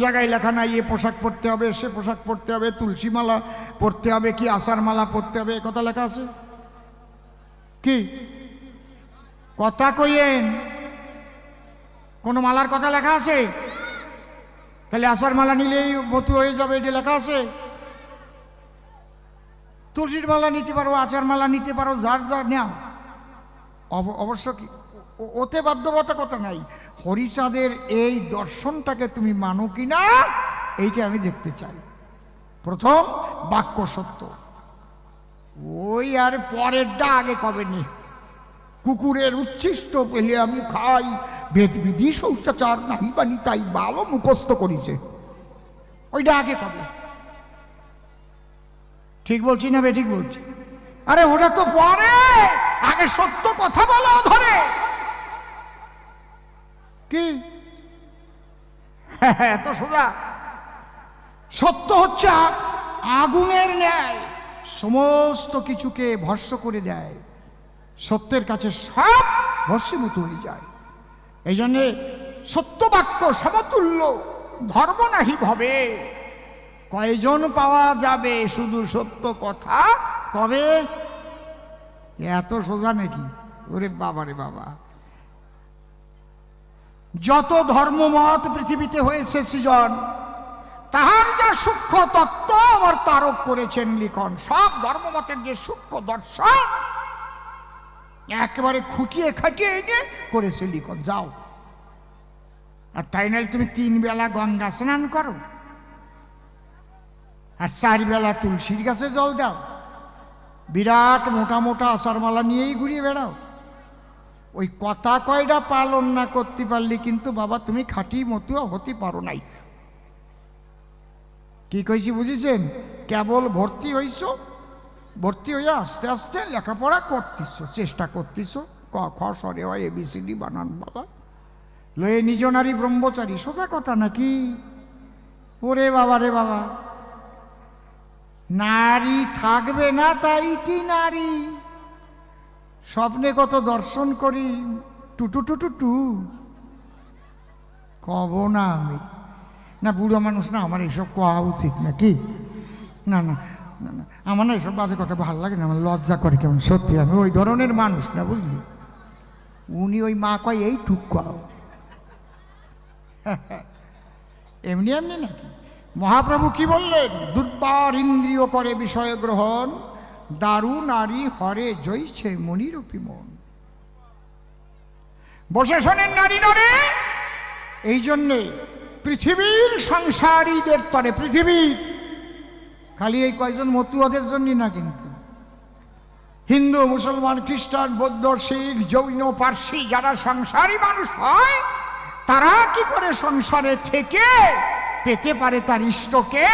জায়গায় লেখা নাই, এ পোশাক পরতে হবে, সে পোশাক পরতে হবে তুলসী মালা পরতে হবে, কি আষাঢ় মালা পরতে হবে, এ কথা লেখা আছে? কি? কথা কইয়েন। কোনো মালার কথা লেখা আছে? তাহলে আষাঢ় মালা নিলেই মতু হয়ে যাবে, এটা লেখা আছে? তুলসীর মালা নিতে পারো আচার মালা নিতে পারো, যার যার নেও অব- অবশ্য কি? ওতে বাধ্যবতা কথা নাই। হরিচাঁদের এই দর্শনটাকে তুমি মানো কি না এইটা আমি দেখতে চাই। প্রথম বাক্য সত্য। ওই আর পরেরটা আগে কবে নি কুকুরের উচ্ছিষ্ট পেলে আমি খাই। বেদবিধি শৌচাচার নাহি বানি তাই ভালো মুখস্থ করিছে। ওইটা আগে কবে? ঠিক বলছি না বে, ঠিক বলছি? আরে ওটা তো পরে! আগে সত্য কথা বলা ধরে! কি? এত সোজা। সত্য হচ্ছে আগুনের ন্যায় সমস্ত কিছুকে ভস্য করে দেয়। সত্যের কাছে সব ভস্মীভূত হয়ে যায়। এই জন্যে সত্য বাক্য সমতুল্য ধর্ম নাহি ভবে। কয়জন পাওয়া যাবে শুধু সত্য কথা? কবে? এত সোজা নাকি? ওরে বাবা রে বাবা। যত ধর্মমত পৃথিবীতে হয়েছে সৃজন, তাহার যা সূক্ষ্ম তত্ত্ব আমার তারক করেছেন লিখন, সব ধর্মমতের যে সূক্ষ্ম দর্শন, একেবারে খুঁটিয়ে খাটিয়ে এনে করেছে লিখন, যাও। আর তাই নাহলে তুমি তিন বেলা গঙ্গা স্নান করো, আর চার বেলা তুলসীর গাছে জল দাও, বিরাট মোটা মোটা আষাঢ়মালা নিয়েই ঘুরিয়ে বেড়াও। ওই কথা কয়টা পালন না করতে পারলে কিন্তু বাবা তুমি খাঁটি মতুয়া হতে পারো নাই। কি কইছি বুঝেছেন? কেবল ভর্তি হইছ, ভর্তি হইয়া আস্তে আস্তে লেখাপড়া করতিস চেষ্টা করতিস ক, খ সরে হয় এবিসিডি বানান বাবা। লয়ে নিজ নারী ব্রহ্মচারী, সোজা কথা নাকি? ওরে বাবা, রে বাবা। নারী থাকবে না তাই কি নারী? স্বপ্নে কত দর্শন করি, টুটু টুটু টু। কব না আমি। না, বুড়ো মানুষ না, আমার এইসব কোয়া উচিত নাকি? না না না না, আমার না এইসব বাজে কথা ভালো লাগে না, আমার লজ্জা করে কেমন, সত্যি আমি ওই ধরনের মানুষ না, বুঝলি? উনি ওই মা কয়, এই টুক কও এমনি এমনি নাকি? মহাপ্রভু কি বললেন? দুর্বার ইন্দ্রিয় করে বিষয় গ্রহণ। দারু নারী হরে জইছে মনিরূপী মন বসে শোনেন নারী নরে, এই জন্যে পৃথিবীর সংসারীদের তরে, পৃথিবীর। খালি এই কয়জন মতুয়াদের জন্যই না কিন্তু। হিন্দু, মুসলমান, খ্রিস্টান, বৌদ্ধ, শিখ, জৈন, পার্সি যারা সংসারী মানুষ হয়, তারা কি করে সংসারে থেকে পেতে পারে তার ইষ্টকে?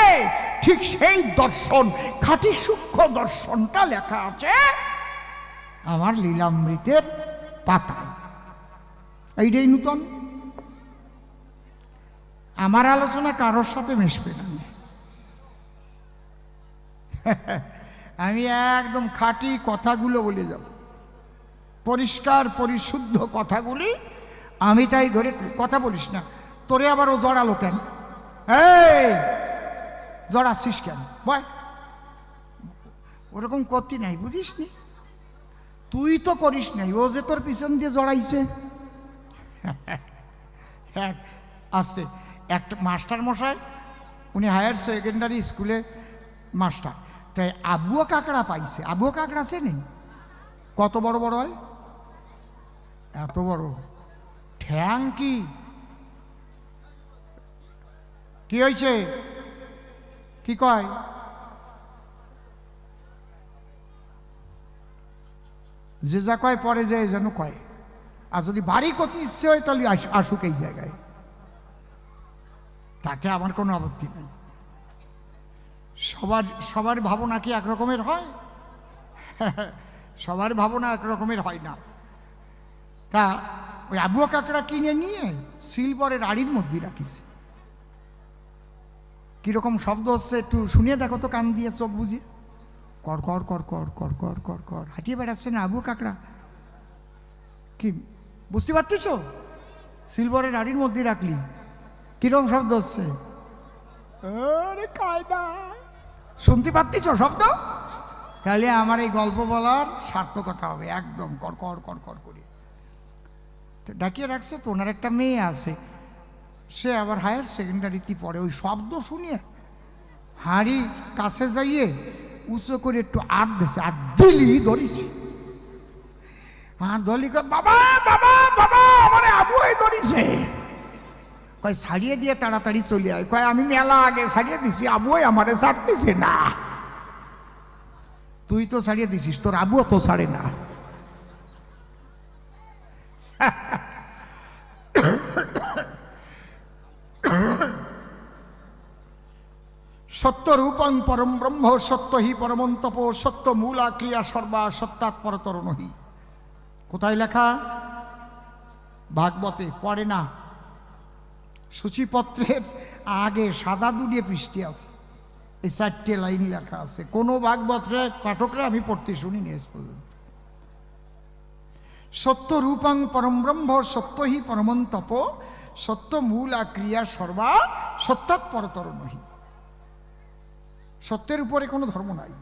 ঠিক সেই দর্শন, খাঁটি সূক্ষ্ম দর্শনটা লেখা আছে আমার লীলামৃতের পাতায় এইটাই নূতন। আমার আলোচনা কারোর সাথে মিশবে না। আমি একদম খাঁটি কথাগুলো বলে যাব। পরিষ্কার, পরিশুদ্ধ কথাগুলি আমি তাই ধরে কথা বলিস না। তোরে আবার ও জড়ালো কেন? এই! জড়াচ্ছিস কেন? বয়। ওরকম করতি নাই বুঝিস নি তুই তো করিস নাই, ও যে তোর পিছন দিয়ে জড়াইছে। আসতে। একটা মাস্টার মশাই, উনি হায়ার সেকেন্ডারি স্কুলে মাস্টার। তাই আবুও কাঁকড়া পাইছে। আবুও কাঁকড়া চেনেন কত বড় বড় হয়? এত বড়। ঠ্যাং কি? হয়েছে কি কয়? যে যা কয়, পরে যে যেন কয়। আর যদি বাড়ি করতে ইচ্ছে হয়, তাহলে আসুক এই জায়গায়। তাতে আমার কোনো আপত্তি নেই। সবার সবার ভাবনা কি একরকমের হয়? সবার ভাবনা একরকমের হয় না। তা ওই আবুয়া কাকড়া কিনে নিয়ে সিলবরের আড়ির মধ্যে রাখিছে। কীরকম শব্দ হচ্ছে একটু শুনিয়ে দেখো তো কান দিয়ে চোখ বুঝিয়ে। কর কর কর কর কর কর কর কর। হাঁটিয়ে বেড়াচ্ছে না আবু কাকড়া। কি বুঝতে পারতেছ সিলভারের আড়ির মধ্যে রাখলি। কীরকম শব্দ হচ্ছে? শুনতে পাচ্ছিস শব্দ? তাহলে আমার এই গল্প বলার সার্থকতা হবে একদম। কর কর কর কর করে। তো ডাকিয়ে রাখছে তো ওনার একটা মেয়ে আছে। সে আবার হায়ার সেকেন্ডারিতে পড়ে। ওই শব্দ শুনিয়ে হাঁড়ি কাছে যাইয়ে উঁচু করে একটু আট দিছে আর দিলি ধরিছে। আর দলি বাবা বাবা বাবা, আমার আবুই ধরিছে। কয়, ছাড়িয়ে দিয়ে তাড়াতাড়ি চলে আয়। কয়, আমি মেলা আগে ছাড়িয়ে দিছি, আবুই আমারে ছাড়তেছে না। তুই তো ছাড়িয়ে দিছিস, তোর আবুও তো ছাড়ে না। সত্য রূপং পরম ব্রহ্ম সত্য হি পরমন্তপ সত্য মূলা ক্রিয়া সর্বা, সত্যাৎপরতর নহি। কোথায় লেখা? ভাগবতে। পড়ে না। সূচিপত্রের আগে সাদা দুটিয়ে পৃষ্টি আছে। এই চারটে লাইন লেখা আছে। কোনো ভাগবত্রে পাঠকরা আমি পড়তে শুনিনি আজ পর্যন্ত। সত্য রূপাং পরম ব্রহ্ম সত্য হি পরমন্তপ সত্য মূল ক্রিয়া সর্বা, সত্যাৎপরতর নহি। সত্যের উপরে কোনো ধর্ম নাই।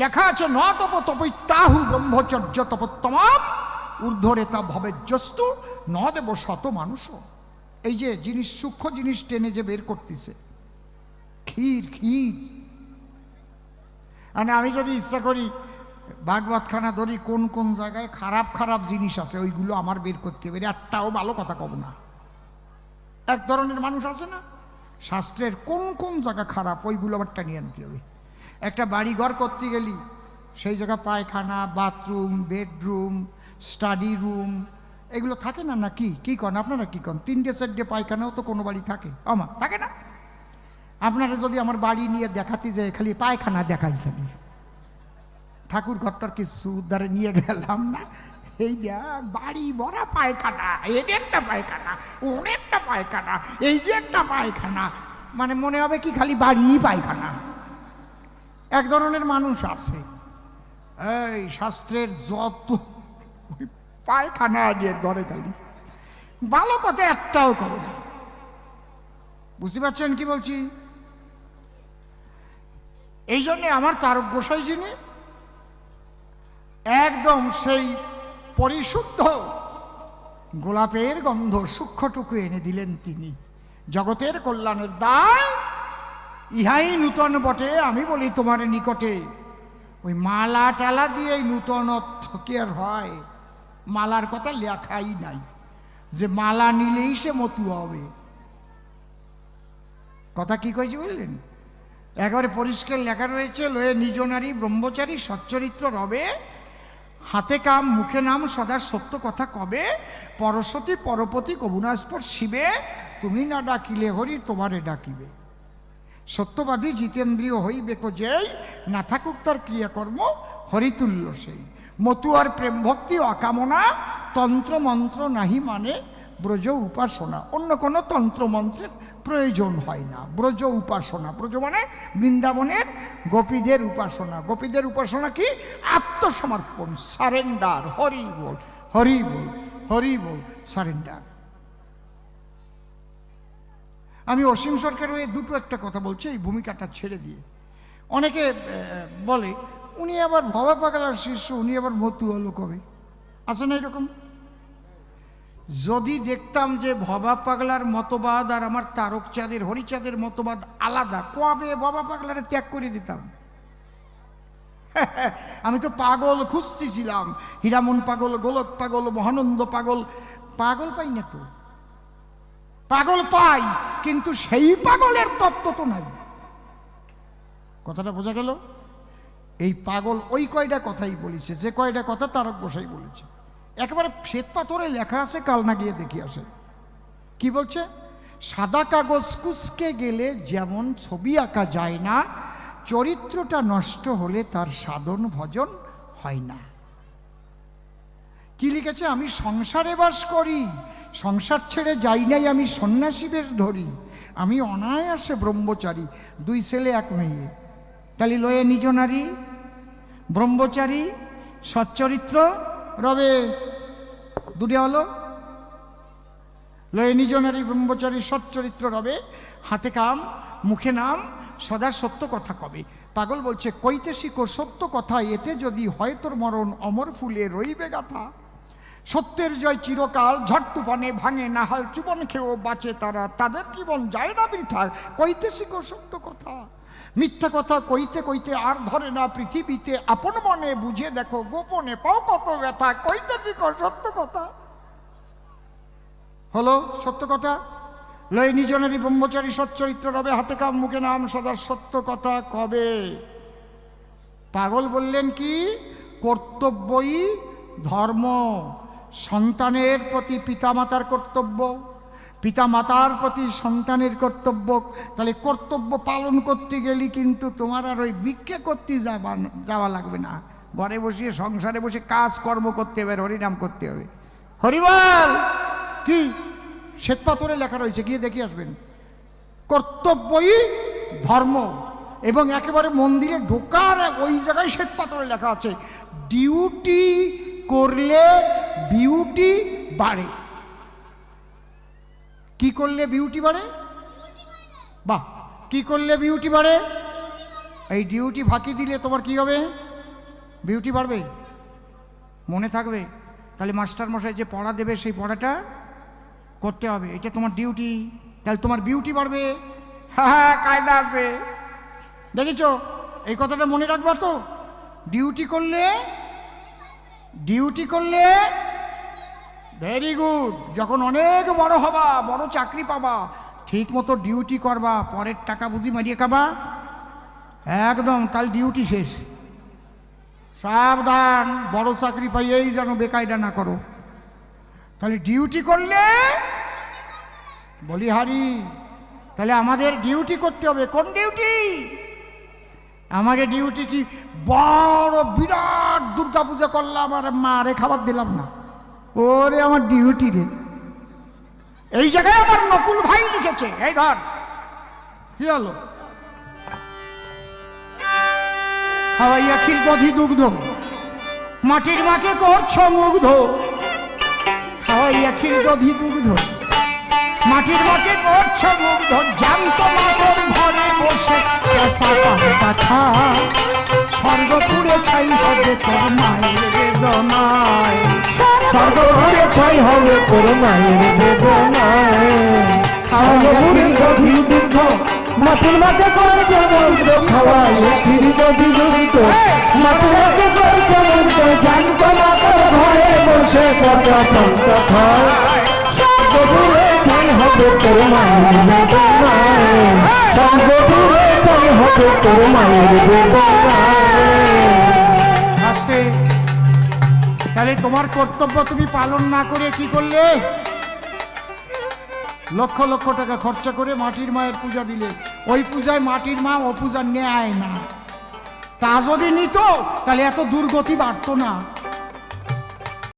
লেখা আছে, ন তপ তপৈত্যাহু ব্রহ্মচর্য তপোত্তমাম ঊর্ধ্বরেতা ভবে জস্তু ন দেব শত মানুষ। এই যে জিনিস, সূক্ষ্ম জিনিস টেনে যে বের করতেছে, ক্ষীর ক্ষীর। মানে আমি যদি ইচ্ছা করি, ভাগবতখানা ধরি, কোন কোন জায়গায় খারাপ খারাপ জিনিস আছে, ওইগুলো আমার বের করতে হবে একটাও ভালো কথা কব না। এক ধরনের মানুষ আছে না? শাস্ত্রের কোন কোন জায়গা খারাপ, ওইগুলো আবার টানিয়ে আনতে হবে। একটা বাড়ি ঘর করতে গেলি, সেই জায়গা পায়খানা, বাথরুম, বেডরুম, স্টাডি রুম, এগুলো থাকে না না কি কী কন? আপনারা কি কন? তিনটে চারটে পায়খানাও তো কোনো বাড়ি থাকে। আমার থাকে না? আপনারা যদি আমার বাড়ি নিয়ে দেখাতে যে খালি পায়খানা দেখাই খালি। ঠাকুর ঘরটার কিছু উদ্ধারে নিয়ে গেলাম না। এই দেখ বাড়ি ভরা পায়খানা এদেরটা পায়খানা ওনেরটা পায়খানা, এই যে একটা পায়খানা মানে মনে হবে কি খালি বাড়ি পায়খানা। এক ধরনের মানুষ আছে, এই শাস্ত্রের যত পায়খানা দিয়ে ঘরে খালি ভালো কথা একটাও করো না। বুঝতে পারছেন কি বলছি? এই জন্যে আমার তারক গোসাই যিনি, একদম সেই পরিশুদ্ধ। গোলাপের গন্ধ সূক্ষ্মটুকু এনে দিলেন তিনি। জগতের কল্যাণের দায়, ইহাই নূতন বটে, আমি বলি তোমার নিকটে। ওই মালা টালা দিয়ে নূতন কি হয়। মালার কথা লেখাই নাই। যে মালা নিলেই সে মতু হবে। কথা কি কয়েছি বললেন একেবারে পরিষ্কার লেখা রয়েছে, লয়ে নিজ নারী ব্রহ্মচারী সচ্চরিত্র রবে হাতে কাম, মুখে নাম, সদা সত্য কথা কবে? পরশতী, পরপতি, কবুনাস্পর শিবে, তুমি না ডাকিলে হরি, তোমারে ডাকিবে। সত্যবাদী জিতেন্দ্রীয় হইবে কো যেই না থাকুক তার ক্রিয়াকর্ম, হরিতুল্য সেই। মতুয়ার প্রেম ভক্তি অকামনা, তন্ত্র মন্ত্র নাহি মানে ব্রজ উপাসনা। অন্য কোনো তন্ত্রমন্ত্রের প্রয়োজন হয় না। ব্রজ উপাসনা। ব্রজ মানে বৃন্দাবনের গোপীদের উপাসনা। গোপীদের উপাসনা কি? আত্মসমর্পণ, সারেন্ডার, হরি বল হরি বল হরি বল, সারেন্ডার। আমি অসীম সরকারের ওই দুটো একটা কথা বলছি, এই ভূমিকাটা ছেড়ে দিয়ে। অনেকে বলে, উনি আবার ভবা পাগলার শিষ্য, উনি আবার মতু হলো কবে আছে না এরকম? যদি দেখতাম যে ভবা পাগলার মতবাদ আর আমার তারক চাঁদের হরিচাঁদের মতবাদ আলাদা, কবে ভবা পাগলারে ত্যাগ করে দিতাম? আমি তো পাগল খুঁজতেছিলাম হীরামন পাগল, গোলক পাগল, মহানন্দ পাগল। পাগল পাই না তো? পাগল পাই, কিন্তু সেই পাগলের তত্ত্ব তো নাই। কথাটা বোঝা গেল? এই পাগল ওই কয়টা কথাই বলেছে, যে কয়টা কথা তারক গোসাই বলেছে। একেবারে শ্বেত পাথরে লেখা আছে কাল না গিয়ে দেখি আসে। কি বলছে? সাদা কাগজ কুচকে গেলে যেমন ছবি আঁকা যায় না, চরিত্রটা নষ্ট হলে তার সাধন ভজন হয় না। কি লিখেছে? আমি সংসারে বাস করি, সংসার ছেড়ে যাই নাই, আমি সন্ন্যাসী বেশ ধরি, আমি অনায়াসে ব্রহ্মচারী, দুই ছেলে, এক মেয়ে। তালি লয়ে নিজ নারী, ব্রহ্মচারী, সচ্চরিত্র রবে দুটি হলো লয়ে নিজ নারী ব্রহ্মচারী সচ্চরিত্র রবে, হাতে কাম, মুখে নাম, সদা সত্য কথা কবে। পাগল বলছে, কইতে শিখো, সত্য কথা, এতে যদি হয় তোর মরণ, অমর ফুলে রইবে গাথা। সত্যের জয় চিরকাল, ঝড় তুফানে ভাঙে নাহাল চুবন খেয়েও বাঁচে তারা, তাদের জীবন যায় না বৃথা। কইতে শিখো সত্য কথা। মিথ্যা কথা কইতে কইতে আর ধরে না পৃথিবীতে, আপন মনে বুঝে দেখো, গোপনে পাও কত ব্যথা, কইতে শিখো সত্য কথা? হলো সত্য কথা? লয় নিজনেরই ব্রহ্মচারী সচ্চরিত্র রবে হাতে কাম মুখে নাম সদা সত্য কথা কবে? পাগল বললেন কি? কর্তব্যই ধর্ম। সন্তানের প্রতি পিতামাতার কর্তব্য। পিতামাতার প্রতি সন্তানের কর্তব্য, তাহলে কর্তব্য পালন করতে গেলে কিন্তু তোমার আর ওই ভিক্ষে করতে যাবা যাওয়া লাগবে না। ঘরে বসিয়ে সংসারে বসে কাজ কর্ম করতে হবে, হরিনাম করতে হবে। হরিবল কি? শ্বেতপাথরে লেখা রয়েছে, গিয়ে দেখে আসবেন। কর্তব্যই ধর্ম এবং একেবারে মন্দিরে ঢোকার ওই জায়গায় শ্বেতপাথরে লেখা আছে, ডিউটি করলে বিউটি বাড়ে। কি করলে বিউটি বাড়ে? বাহ, কি করলে বিউটি বাড়ে? এই ডিউটি ফাঁকি দিলে তোমার কি হবে? বিউটি বাড়বে। মনে থাকবে। তাহলে মাস্টার মশাই যে পড়া দেবে সেই পড়াটা করতে হবে। এটা তোমার ডিউটি তাহলে তোমার বিউটি বাড়বে। হ্যাঁ কায়দা আছে। দেখেছ? এই কথাটা মনে রাখবা তো? ডিউটি করলে ডিউটি করলে ভেরি গুড যখন অনেক বড় হবা, বড় চাকরি পাবা ঠিক মতো ডিউটি করবা, পরের টাকা বুঝি মারিয়ে খাবা? একদম তাহলে ডিউটি শেষ। সাবধান, বড় চাকরি পাইয়েই যেন বেকায়দা না করো। তাহলে ডিউটি করলে? বলি হারি, তাহলে আমাদের ডিউটি করতে হবে। কোন ডিউটি আমাকে ডিউটি কি বড় বিরাট দুর্গা পূজা করলাম আর মারে খাবার দিলাম না। ওরে আমার ডিউটি রে। এই জায়গায় আমার নকুল ভাই লিখেছে, এই ধর। কি হলো? খাওয়াইয়া ক্ষীর দধি দুগ্ধ, মাটির মাকে করছ মুগ্ধ। খাওয়াইয়া ক্ষীর দধি দুগ্ধ, মাটির মাকে করছ মুগ্ধ। জানত মাতর ঘরে বসে কথা স্বর্গপুরে ছাই হবে তোর মায়ের বেদনায়। স্বর্গপুরে ছাই হবে তোর মায়ের বেদনায় খাওয়াবুড়ি গভীর দুঃখ মাটির মাঝে করছে মন্ত্র খাওয়াই ফিরি গভীর দুঃখ মাটির মাঝে করছে মন্ত্র জানতো না ঘরে বসে কথা খায় ছাই হবে তোর মায়ের বেদনায় স্বর্গপুরে ছাই হবে তোর মায়ের বেদনায়। তাহলে তোমার কর্তব্য তুমি পালন না করে কি করলে? লক্ষ লক্ষ টাকা খরচা করে মাটির মায়ের পূজা দিলে। ওই পূজায় মাটির মা ও পূজা নেয় না। তা যদি নিত, তাহলে এত দুর্গতি বাড়তো না।